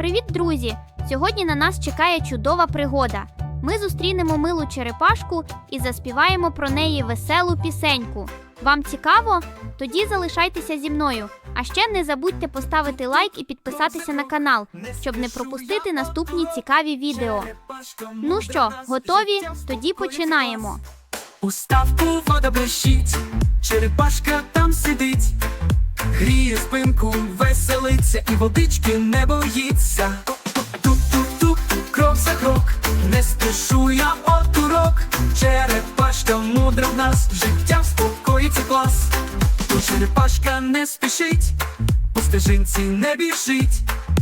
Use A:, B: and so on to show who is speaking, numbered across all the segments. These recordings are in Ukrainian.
A: Привіт, друзі! Сьогодні на нас чекає чудова пригода. Ми зустрінемо милу черепашку і заспіваємо про неї веселу пісеньку. Вам цікаво? Тоді залишайтеся зі мною. А ще не забудьте поставити лайк і підписатися на канал, щоб не пропустити наступні цікаві відео. Ну що, готові? Тоді починаємо.
B: У ставку вода блищить, черепашка там сидить, гріє спинку, веселиться і водички не боїться. Тук-тук-тук, крок за крок, не спішу я от урок. Черепашка мудра в нас, життя в спокої це клас. Тут черепашка не спішить, по стежинці не біжить,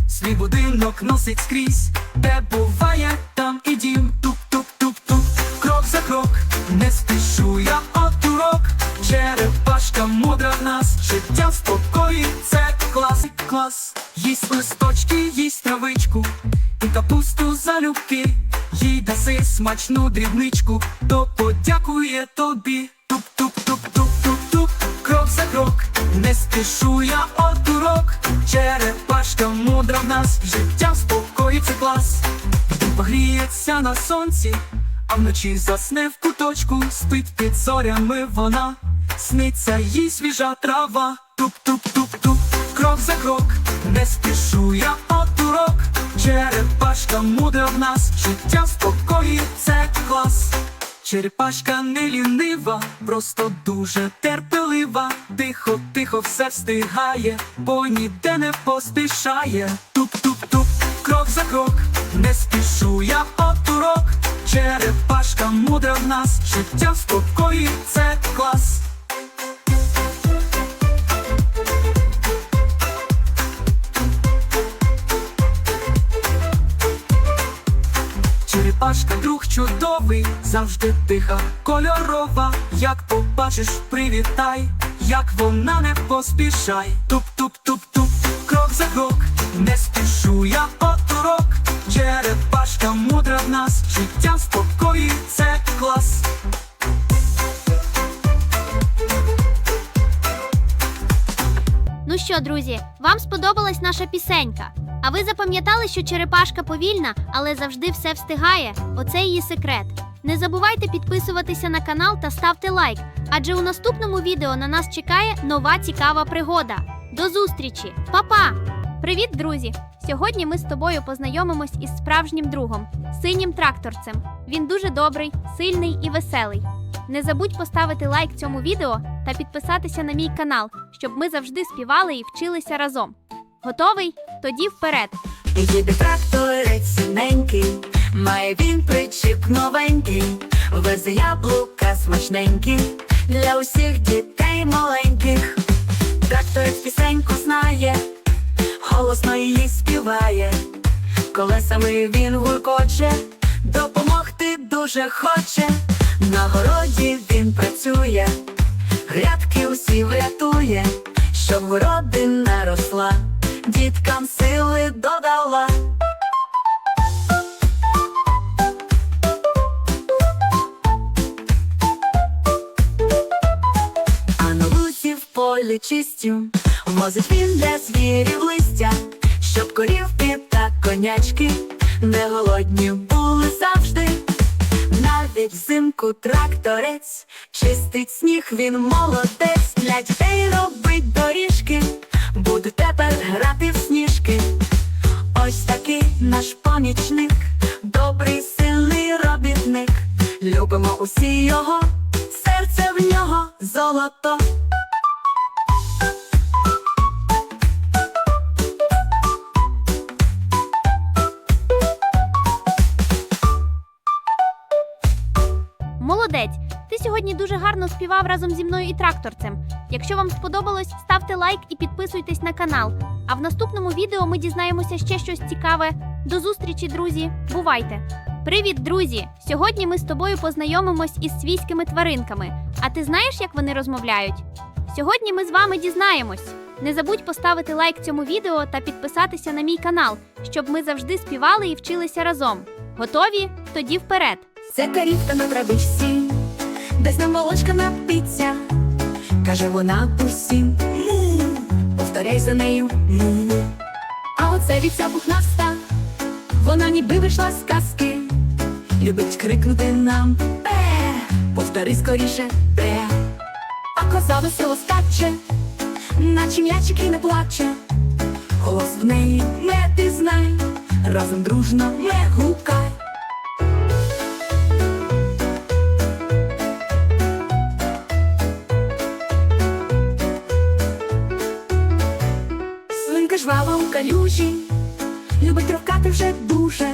B: свій будинок носить скрізь, де буває, клас. Їсть листочки, їсть травичку, і капусту залюбки. Їй даси смачну дрібничку, то подякує тобі. Тук-тук-тук-тук-тук-тук, крок за крок, не спішу я от урок. Черепашка мудра в нас, життя в спокої це клас. Погріється на сонці, а вночі засне в куточку, спить під зорями вона, сниться їй свіжа трава, тук-тук-тук-тук, крок за крок, не спішу я от урок. Черепашка мудра в нас, життя в спокої, це клас. Черепашка не лінива, просто дуже терпелива. Тихо, тихо все встигає, бо ніде не поспішає. Тук-тук-тук, крок за крок, не спішу я от урок. Черепашка мудра в нас, життя в спокої, це клас. Черепашка друг чудовий, завжди тиха, кольорова. Як побачиш, привітай, як вона не поспішай. Туп-туп-туп-туп, крок за крок, не спішу я от урок. Черепашка мудра в нас, життя в спокої, це клас.
A: Ну що, друзі, вам сподобалась наша пісенька? А ви запам'ятали, що черепашка повільна, але завжди все встигає? Оце її секрет. Не забувайте підписуватися на канал та ставте лайк, адже у наступному відео на нас чекає нова цікава пригода. До зустрічі, Па-па! Привіт, друзі! Сьогодні ми з тобою познайомимось із справжнім другом, синім тракторцем. Він дуже добрий, сильний і веселий. Не забудь поставити лайк цьому відео та підписатися на мій канал, щоб ми завжди співали і вчилися разом. Готовий? Тоді вперед!
C: Їде тракторець синенький, має він причіп новенький, везе яблука смачненькі для усіх дітей маленьких. Тракторець пісеньку знає, голосно її співає, колесами він гуркоче, допомогти дуже хоче. На городі він працює, грядки усі врятує, щоб городина росла, діткам сили додала. А на луці полі чистю возить він для звірів листя, щоб корівки та конячки не голодні були завжди. Навіть взимку тракторець чистить сніг, він молодець для дітей робить доріжки, буде тепер грати в сніжки. Ось такий наш помічник, добрий, сильний робітник. Любимо усі його, серце в нього золото.
A: Гарно співав разом зі мною і тракторцем. Якщо вам сподобалось, ставте лайк і підписуйтесь на канал. А в наступному відео ми дізнаємося ще щось цікаве. До зустрічі, друзі! Бувайте! Привіт, друзі! Сьогодні ми з тобою познайомимось із свійськими тваринками. А ти знаєш, як вони розмовляють? Сьогодні ми з вами дізнаємось. Не забудь поставити лайк цьому відео та підписатися на мій канал, щоб ми завжди співали і вчилися разом. Готові? Тоді вперед!
C: Це корівка на травичці, десь нам молочка напиться, каже вона усім, повторяй за нею. А оце вівця пухнаста, вона ніби вийшла з казки. Любить крикнути нам Бе, повтори скоріше Бе. А коза весело скаче, наче м'ячик і не плаче. Голос в неї не ти знай, разом дружно не гукай. Калюжі, любить травкати вже дуже.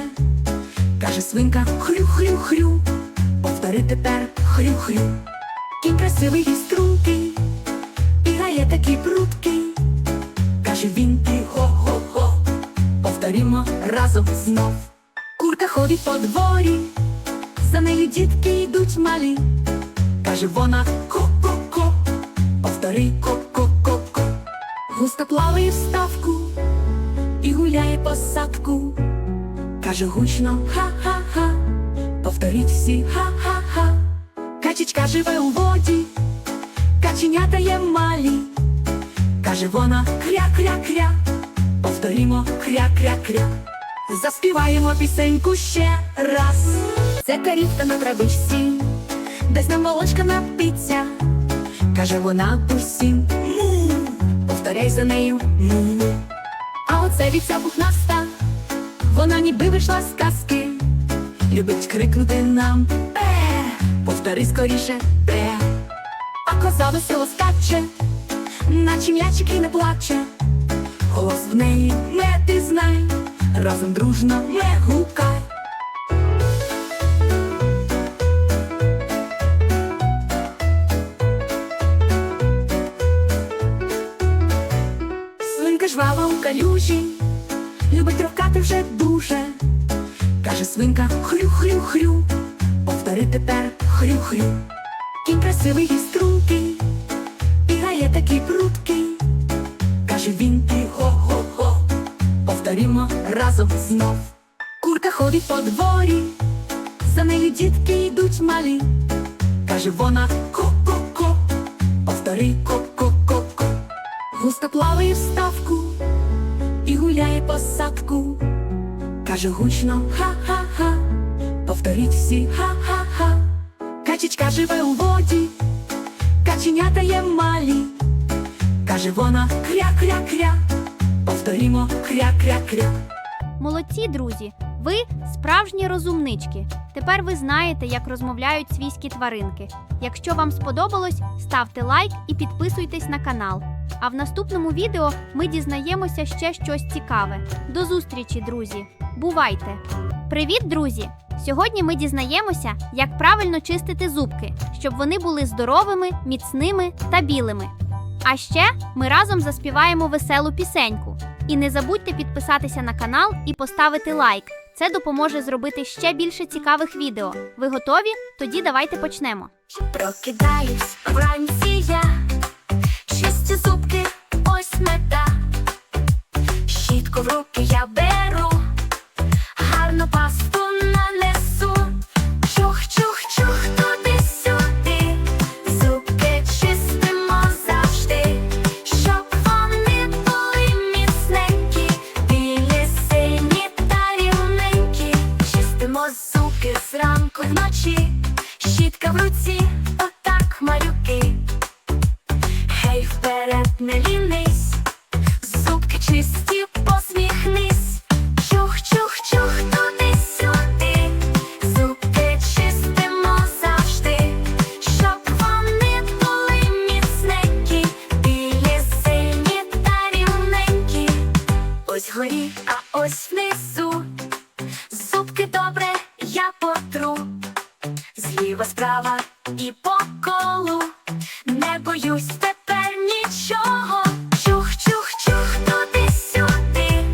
C: Каже свинка хрю-хрю-хрю, повтори тепер хрю-хрю. Кінь красивий і стрункий, і грає такий прудкий. Каже він і го-го-го, повторімо разом знов. Курка ходить по дворі, за нею дітки йдуть малі. Каже вона ко-ко-ко, повтори ко-ко-ко-ко. Гуска плаває в ставку гуляє по. Каже гучно ха-ха-ха, повторіть всі ха-ха-ха. Качечка живе у воді, каченята є малі. Каже вона кря-кря-кря, повторімо кря-кря-кря. Заспіваємо пісеньку ще раз. Це карівка на травичці, десь нам молочка напиться. Каже вона усім повторяй за нею вівця пухнаста, вона ніби вийшла з казки. Любить крикнути нам пе, повтори скоріше пе, А коза весело скаче, наче м'ячик і не плаче. Голос в неї не ти знай, разом дружно не гукай. Калюжі, любить травкати вже дуже. Каже свинка хрю-хрю-хрю, повтори тепер хрю-хрю. Кінь красивий і стрункий, і грає такий прудкий. Каже він і го-го-го, повторімо разом знов. Курка ходить по дворі, за нею дітки йдуть малі. Каже вона ко-ко-ко, повтори ко-ко-ко-ко. Гуска плаває в ставку гуляє по садку. Каже гучно ха-ха-ха, повторіть всі ха-ха-ха. Качечка живе у воді, каченята є малі. Каже вона кря-кря-кря, повторімо кря-кря-кря.
A: Молодці, друзі! Ви справжні розумнички. Тепер ви знаєте, як розмовляють свійські тваринки. Якщо вам сподобалось, ставте лайк і підписуйтесь на канал. А в наступному відео ми дізнаємося ще щось цікаве. До зустрічі, друзі! Бувайте! Привіт, друзі! Сьогодні ми дізнаємося, як правильно чистити зубки, щоб вони були здоровими, міцними та білими. А ще ми разом заспіваємо веселу пісеньку. І не забудьте підписатися на канал і поставити лайк. Це допоможе зробити ще більше цікавих відео. Ви готові? Тоді давайте почнемо.
C: Прокидаюсь вранці Щітку в руки я беру, гарну пасту нанесу. Чух, чух, чух, туди-сюди. Зубки чистимо завжди, щоб вони були міцненькі, білі, та рівненькі. Чистимо зубки зранку вночі. Щітка в руці, і по колу. Не боюсь тепер нічого. Чух, чух, чух, туди-сюди.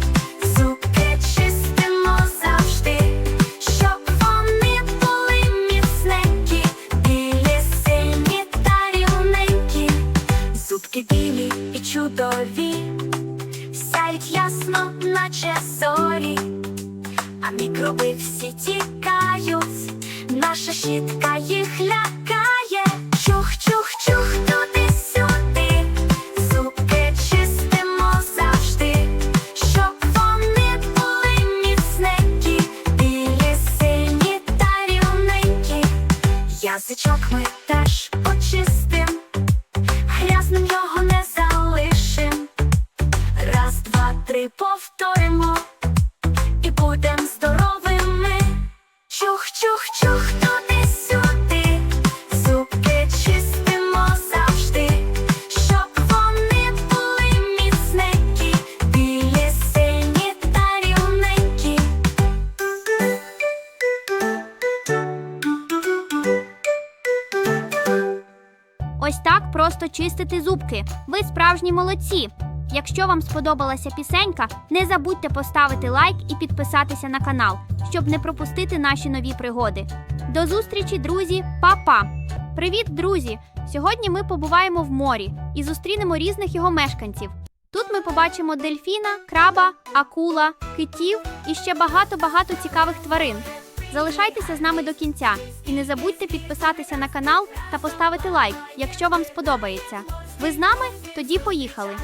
C: Зубки завжди, щоб вони були міцненькі, білі, сині та рівненькі. Зубки білі і чудові, сяють ясно, наче зорі. А мікроби всі тікають, наша щітка їх лякає.
A: Просто чистити зубки. Ви справжні молодці. Якщо вам сподобалася пісенька, не забудьте поставити лайк і підписатися на канал, щоб не пропустити наші нові пригоди. До зустрічі, друзі, Па-па! Привіт, друзі! Сьогодні ми побуваємо в морі і зустрінемо різних його мешканців. Тут ми побачимо дельфіна, краба, акула, китів і ще багато-багато цікавих тварин. Залишайтеся з нами до кінця і не забудьте підписатися на канал та поставити лайк, якщо вам сподобається. Ви з нами? Тоді поїхали!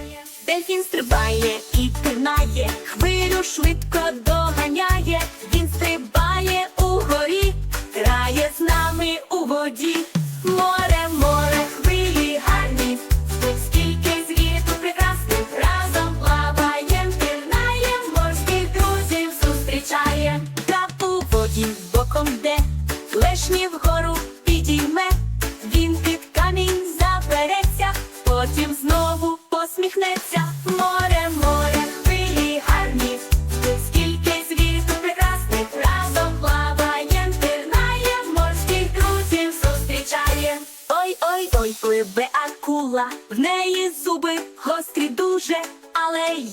C: Дельфін стрибає і пірнає, хвилю швидко доганяє, він стрибає угорі, грає з нами у воді.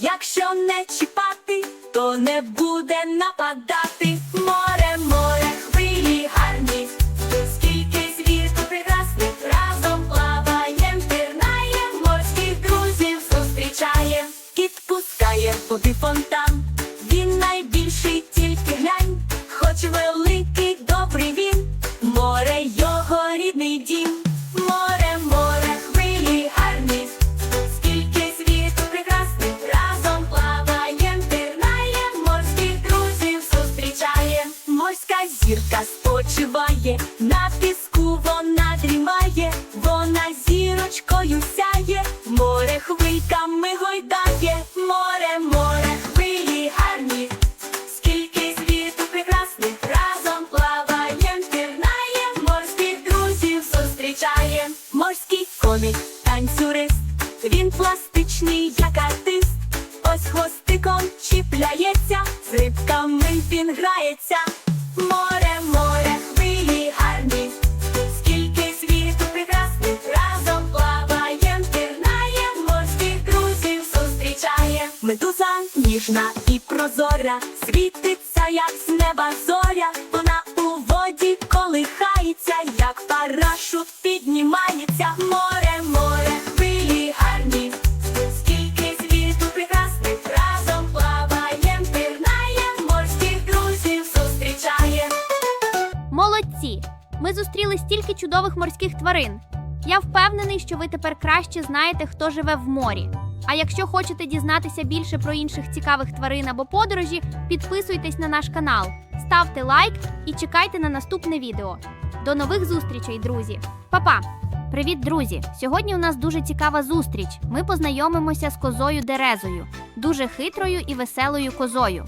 C: Якщо не чіпати, то не буде нападати. Море, море, хвилі гарні, скільки світу прекрасних разом плаваєм, пірнаєм, морських друзів зустрічає, підпускає води фонтан. Він найбільший, тільки глянь, хоч великий, чіпляється, з рибками він грається. Море, море, хвилі гарні. Скільки світу прекрасних разом плаваєм, пірнаєм, морських друзів зустрічає. Медуза ніжна і прозора, світиться, як з неба зоря. Вона у воді колихається, як парашут піднімається. Море,
A: Молодці! Ми зустріли стільки чудових морських тварин. Я впевнений, що ви тепер краще знаєте, хто живе в морі. А якщо хочете дізнатися більше про інших цікавих тварин або подорожі, підписуйтесь на наш канал, ставте лайк і чекайте на наступне відео. До нових зустрічей, друзі! Па-па! Привіт, друзі! Сьогодні у нас дуже цікава зустріч. Ми познайомимося з козою Дерезою, дуже хитрою і веселою козою.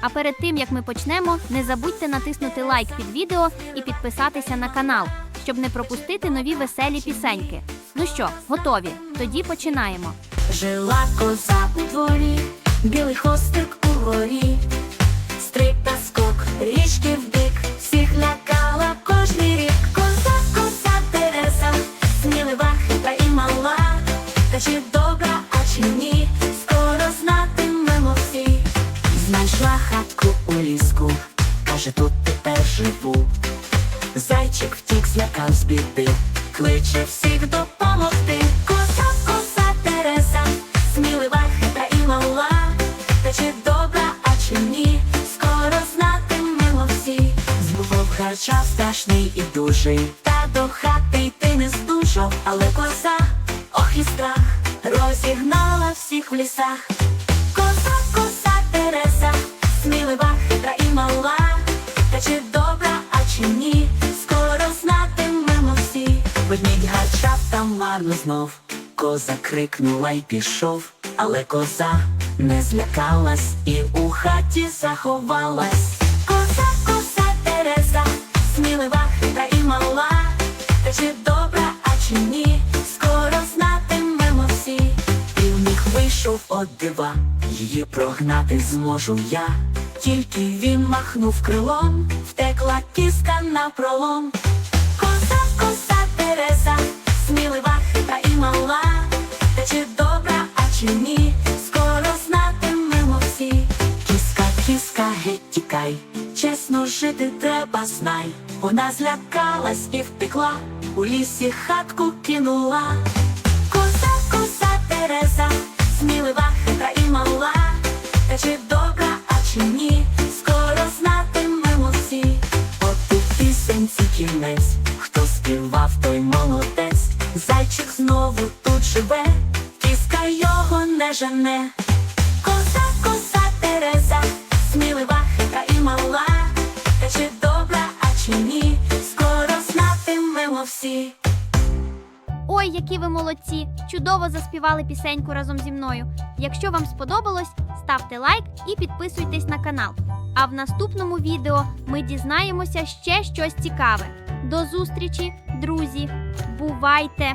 A: А перед тим як ми почнемо, не забудьте натиснути лайк під відео і підписатися на канал, щоб не пропустити нові веселі пісеньки. Ну що, готові? Тоді починаємо.
C: Жила коза у дворі, білий хостик у горі, стрик та скок, річки в тепер. Зайчик втік, злякав з біди, кличе всіх допомогти. Коза, коза Тереза, смілива, хитра і мала, та чи добра, а чи ні, скоро знатимемо всі. Збував харча страшний і дужий, та до хати йти не здужав, але коза, ох і страх, розігнала всіх в лісах. Коза, коза Тереза, смілива, хитра і мала, там марно знов, коза крикнула й пішов, але коза не злякалась і у хаті заховалась. Коза, коза Тереза, смілива, хитра і мала, та чи добра, а чи ні, скоро знатимемо всі. Півник вийшов от дива, її прогнати зможу я. Тільки він махнув крилом, втекла кіска на пролом. Вона злякалась і втекла, у лісі хатку кинула. Коса, коса Тереза, смілива, хитра і мала, та чи добра, а чи ні, скоро знатимемо всі. От у пісенці кінець, хто співав, той молодець. Зайчик знову тут живе, кіска його не жене.
A: Ой, які ви молодці! Чудово заспівали пісеньку разом зі мною. Якщо вам сподобалось, ставте лайк і підписуйтесь на канал. А в наступному відео ми дізнаємося ще щось цікаве. До зустрічі, друзі! Бувайте!